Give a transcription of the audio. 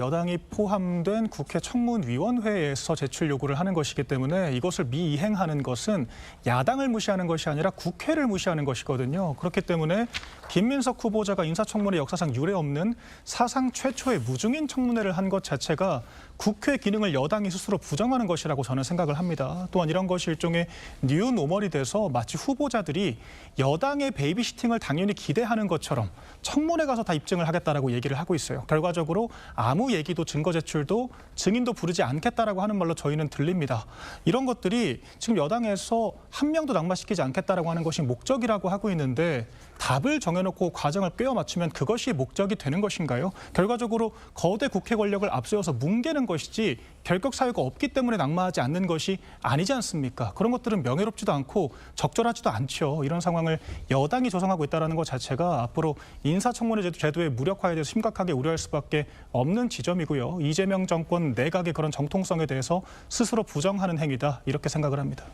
여당이 포함된 국회 청문위원회에서 제출 요구를 하는 것이기 때문에 이것을 미이행하는 것은 야당을 무시하는 것이 아니라 국회를 무시하는 것이거든요. 그렇기 때문에 김민석 후보자가 인사청문회 역사상 유례 없는 사상 최초의 무중인 청문회를 한 것 자체가 국회 기능을 여당이 스스로 부정하는 것이라고 저는 생각을 합니다. 또한 이런 것이 일종의 뉴 노멀이 돼서 마치 후보자들이 여당의 베이비시팅을 당연히 기대하는 것처럼 청문회 가서 다 입증을 하겠다라고 얘기를 하고 있어요. 결과적으로 아무 얘기도 증거 제출도 증인도 부르지 않겠다라고 하는 말로 저희는 들립니다. 이런 것들이 지금 여당에서 한 명도 낙마시키지 않겠다라고 하는 것이 목적이라고 하고 있는데 답을 정해놓고 과정을 꿰어 맞추면 그것이 목적이 되는 것인가요? 결과적으로 거대 국회 권력을 앞세워서 뭉개는 것이지 결격 사유가 없기 때문에 낙마하지 않는 것이 아니지 않습니까? 그런 것들은 명예롭지도 않고 적절하지도 않죠. 이런 상황을 여당이 조성하고 있다는 것 자체가 앞으로 인사청문회 제도- 제도의 무력화에 대해서 심각하게 우려할 수밖에 없는 지점이고요. 이재명 정권 내각의 그런 정통성에 대해서 스스로 부정하는 행위다 이렇게 생각을 합니다.